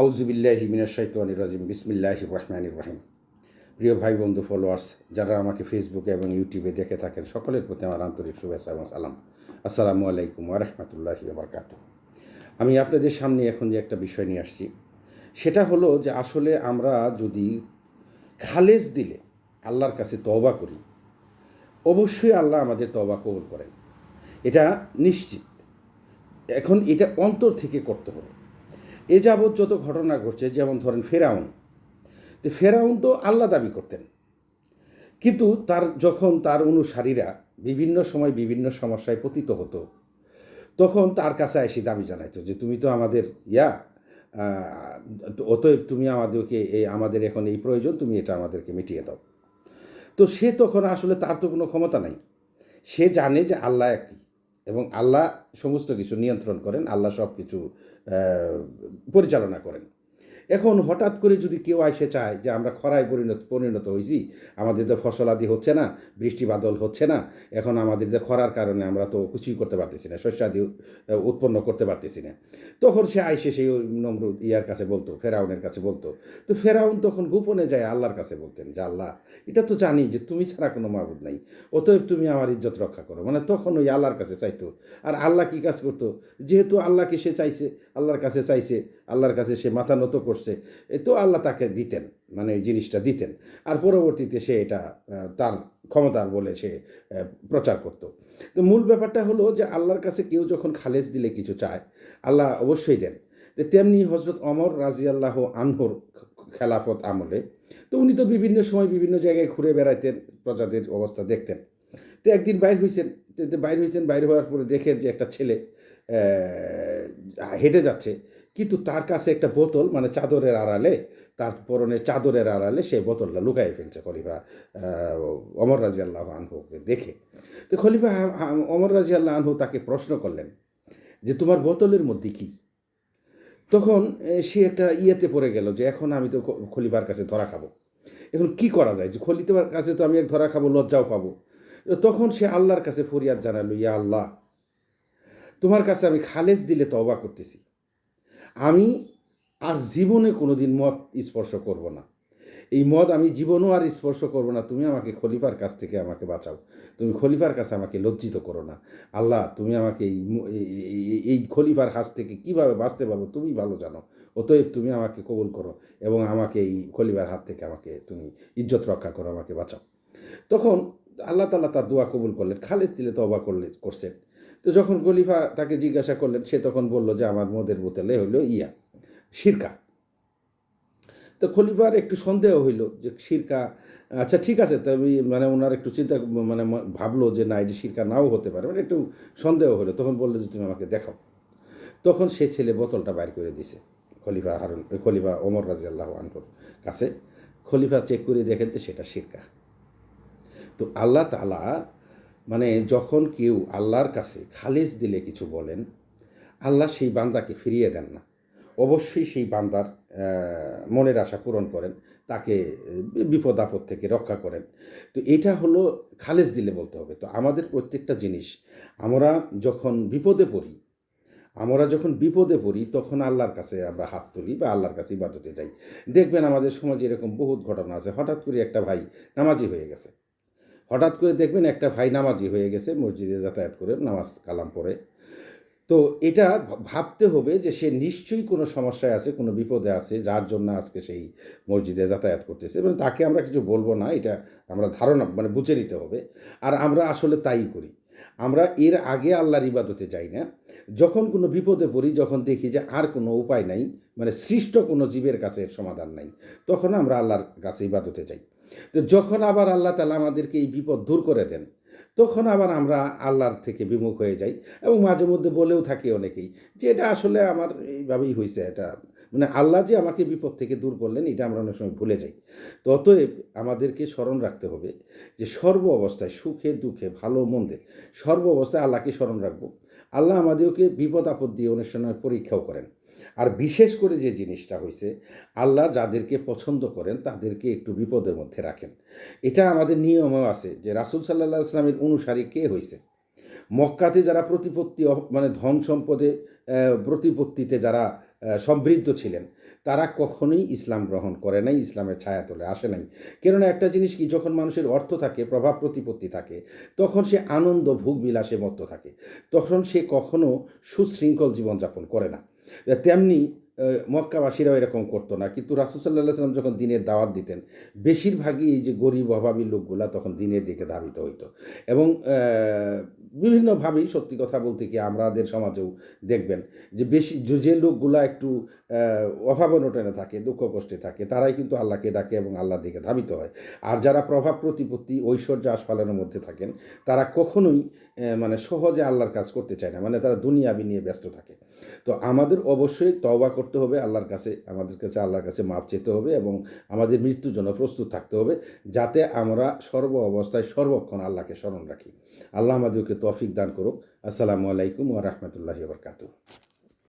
আউজুবিল্লাহি মিনাশাইতানির রাজিম বিসমিল্লাহ রহমান রহিম। প্রিয় ভাই, বন্ধু ফলোয়ার্স যারা আমাকে ফেসবুকে এবং ইউটিউবে দেখে থাকেন, সকলের প্রতি আমার আন্তরিক শুভেচ্ছা এবং সালাম। আসসালামু আলাইকুম ওরহমতুল্লাহি বারকাত আমি আপনাদের সামনে এখন যে একটা বিষয় নিয়ে আসছি, সেটা হলো যে আসলে আমরা যদি খালেজ দিলে আল্লাহর কাছে তওবা করি, অবশ্যই আল্লাহ আমাদের তওবা কবুল করেন। এটা নিশ্চিত। এখন এটা অন্তর থেকে করতে হবে। এ যাবৎ যত ঘটনা ঘটছে, যেমন ধরেন ফেরাউন, তো ফেরাউন তো আল্লাহ দাবি করতেন। কিন্তু তার যখন তার অনুসারীরা বিভিন্ন সময় বিভিন্ন সমস্যায় পতিত হতো, তখন তার কাছে এসে দাবি জানাইতো যে, তুমি তো আমাদের, ইয়া অতএব তুমি আমাদেরকে এই আমাদের এখন এই প্রয়োজন, তুমি এটা আমাদেরকে মিটিয়ে দাও। তো সে তখন আসলে তার তো কোনো ক্ষমতা নাই। সে জানে যে আল্লাহ একই। এবং আল্লাহ সমস্ত কিছু নিয়ন্ত্রণ করেন আল্লাহ সব কিছু পরিচালনা করেন। এখন হঠাৎ করে যদি কেউ এসে চায় যে আমরা খরায় পরিণত পরিণত হয়েছি, আমাদের তো ফসলাদি হচ্ছে না, বৃষ্টি বাদল হচ্ছে না, এখন আমাদের যে খরার কারণে আমরা তো কিছুই করতে পারতেছি না শস্যাদি উৎপন্ন করতে পারতেছি না। তখন সে আইসে সেই নমরুদ ইয়ার কাছে বলতো, ফেরাউনের কাছে বলতো। তো ফেরাউন তখন গোপনে যায় আল্লাহর কাছে বলতেন যে, আল্লাহ, এটা তো জানি যে তুমি ছাড়া কোনো মাবুদ নাই, অতএব তুমি আমার ইজ্জত রক্ষা করো। মানে তখন ওই আল্লাহর কাছে চাইতো। আর আল্লাহ কী কাজ করতো? যেহেতু আল্লাহকে সে চাইছে, আল্লাহর কাছে চাইছে, আল্লাহর কাছে সে মাথা নত করছে এ তো আল্লাহ তাকে দিতেন মানে এই জিনিসটা দিতেন। আর পরবর্তীতে সে এটা তার ক্ষমতার বলে সে প্রচার করত। তো মূল ব্যাপারটা হলো যে আল্লাহর কাছে কেউ যখন খালেজ দিলে কিছু চায়, আল্লাহ অবশ্যই দেন। তেমনি হজরত অমর রাজিয়াল্লাহ আনহর খেলাফত আমলে, তো উনি তো বিভিন্ন সময় বিভিন্ন জায়গায় ঘুরে বেড়াইতেন, প্রজাদের অবস্থা দেখতেন। তো একদিন বাইর হয়েছেন বাইর হয়েছেন বাইর হওয়ার পরে দেখেন যে একটা ছেলে হেঁটে যাচ্ছে। কিন্তু তার কাছে একটা বোতল মানে চাদরের আড়ালে, তার পরনে চাদরের আড়ালে সে বোতলটা লুকাই ফেলছে খলিফা অমর রাজি আল্লাহ আনহুকে দেখে। তো খলিফা অমর রাজি আল্লাহ আনহু তাকে প্রশ্ন করলেন যে, তোমার বোতলের মধ্যে কি? তখন সে একটা ইয়েতে পড়ে গেল যে, এখন আমি তো খলিফার কাছে ধরা খাব। এখন কি করা যায়? যে, খলিফার কাছে তো আমি এক ধরা খাব, লজ্জাও পাবো। তখন সে আল্লাহর কাছে ফরিয়াদ জানালো, ইয়া আল্লাহ, তোমার কাছে আমি খালেজ দিলে তওবা করতেছি। আমি আর জীবনে কোনো দিন মদ স্পর্শ করব না। এই মদ আমি জীবনও আর স্পর্শ করব না। তুমি আমাকে খলিফার কাছ থেকে আমাকে বাঁচাও। তুমি খলিফার কাছে আমাকে লজ্জিত করো না। আল্লাহ, তুমি আমাকে এই এই- খলিফার হাত থেকে কীভাবে বাঁচতে পারব তুমি ভালো জানো। অতএব তুমি আমাকে কবুল করো এবং আমাকে এই খলিফার হাত থেকে আমাকে তুমি ইজ্জত রক্ষা করো, আমাকে বাঁচাও। তখন আল্লাহ তাল্লাহ তার দোয়া কবুল করলেন। খালেজ দিলে তবা করলে করছেন। তো যখন খলিফা তাকে জিজ্ঞাসা করলেন, সে তখন বলল যে, আমার মদের বোতলে হইল ইয়া, সিরকা। তো খলিফার একটু সন্দেহ হইল যে, সিরকা আচ্ছা ঠিক আছে, তবে মানে ওনার একটু চিন্তা মানে ভাবলো যে, না, এটি সিরকা নাও হতে পারে। মানে একটু সন্দেহ হলো তখন বলল যে, তুমি আমাকে দেখাও। তখন সে ছেলে বোতলটা বাইর করে দিছে, খলিফা হারুন, খলিফা ওমর রাজি আল্লাহ আনহুর কাছে। খলিফা চেক করে দেখেন যে, সেটা সিরকা। তো আল্লাহ তালা মানে যখন কেউ আল্লাহর কাছে খালেজ দিলে কিছু বলেন, আল্লাহ সেই বান্দাকে ফিরিয়ে দেন না। অবশ্যই সেই বান্দার মনের আশা পূরণ করেন, তাকে বিপদ আপদ থেকে রক্ষা করেন। তো এটা হলো খালেজ দিলে বলতে হবে। তো আমাদের প্রত্যেকটা জিনিস, আমরা যখন বিপদে পড়ি, আমরা যখন বিপদে পড়ি, তখন আল্লাহর কাছে আমরা হাত তুলি বা আল্লাহর কাছে ইবাদতে যাই। দেখবেন আমাদের সমাজে এরকম বহুত ঘটনা আছে। হঠাৎ করে একটা ভাই নামাজি হয়ে গেছে। হঠাৎ করে দেখবেন একটা ভাই নামাজি হয়ে গেছে, মসজিদে যাতায়াত করে, নামাজ কালাম পড়ে। তো এটা ভাবতে হবে যে সে নিশ্চয়ই কোনো সমস্যায় আছে, কোনো বিপদে আছে, যার জন্য আজকে সেই মসজিদে যাতায়াত করতেছে। এবং তাকে আমরা কিছু বলব না, এটা আমরা ধারণা মানে বুঝে নিতে হবে। আর আমরা আসলে তাই করি। আমরা এর আগে আল্লাহর ইবাদতে যাই না। যখন কোনো বিপদে পড়ি, যখন দেখি যে আর কোনো উপায় নাই মানে সৃষ্ট কোনো জীবের কাছে সমাধান নাই, তখন আমরা আল্লাহর কাছে ইবাদতে যাই। তো যখন আবার আল্লাহ তালা আমাদেরকে এই বিপদ দূর করে দেন, তখন আবার আমরা আল্লাহর থেকে বিমুখ হয়ে যাই এবং মাঝে মধ্যে বলেও থাকি অনেকেই যে এটা আসলে আমার এইভাবেই হয়েছে এটা মানে আল্লাহ যে আমাকে বিপদ থেকে দূর করলেন, এটা আমরা অনেক সময় ভুলে যাই। তো অতএব আমাদেরকে স্মরণ রাখতে হবে যে সর্ব অবস্থায় সুখে, দুঃখে, ভালো, মন্দে সর্ব অবস্থায় আল্লাহকে স্মরণ রাখব। আল্লাহ আমাদেরকে বিপদ আপদ দিয়ে অনেক সময় পরীক্ষাও করেন। আর বিশেষ করে যে জিনিসটা হয়েছে আল্লাহ যাদেরকে পছন্দ করেন তাদেরকে একটু বিপদের মধ্যে রাখেন। এটা আমাদের নিয়মও আছে যে রাসুল সাল্লাহ ইসলামের অনুসারী কে হয়েছে মক্কাতে যারা প্রতিপত্তি মানে ধন সম্পদে প্রতিপত্তিতে যারা সমৃদ্ধ ছিলেন তারা কখনোই ইসলাম গ্রহণ করে নাই, ইসলামের ছায়া তোলে আসে নাই। কেননা একটা জিনিস কি, যখন মানুষের অর্থ থাকে, প্রভাব প্রতিপত্তি থাকে, তখন সে আনন্দ ভোগ বিলাসে মত্ত থাকে। তখন সে কখনো সুশৃঙ্খল জীবনযাপন করে না। তেমনি মক্কাবাসীরাও এরকম করতো না। কিন্তু রাসুসাল্লাহ সাল্লাম যখন দিনের দাওয়াত দিতেন, বেশিরভাগই এই যে গরিব অভাবী লোকগুলা তখন দিনের দিকে ধাবিত হইতো। এবং বিভিন্নভাবেই সত্যি কথা বলতে কি আমাদের সমাজেও দেখবেন যে বেশি, যে- লোকগুলা একটু অভাব অনটনে থাকে দুঃখ কষ্টে থাকে, তারাই কিন্তু আল্লাহকে ডাকে এবং আল্লাহর দিকে ধাবিত হয়। আর যারা প্রভাব প্রতিপত্তি, ঐশ্বর্য আস্ফালনের মধ্যে থাকেন, তারা কখনোই মানে সহজে আল্লাহর কাজ করতে চায় না। মানে তারা দুনিয়াবি নিয়ে ব্যস্ত থাকে। তো আমাদের অবশ্যই তওবা করতে হবে, আল্লাহর কাছে, আমাদের কাছে, আল্লাহর কাছে মাপ চেতে হবে এবং আমাদের মৃত্যুর জন্য প্রস্তুত থাকতে হবে যাতে আমরা সর্ব অবস্থায়, সর্বক্ষণ আল্লাহকে স্মরণ রাখি। আল্লাহ আমাদেরকে তফিক দান করুক। আসসালামু আলাইকুম ও রাহমাতুল্লাহি ওয়া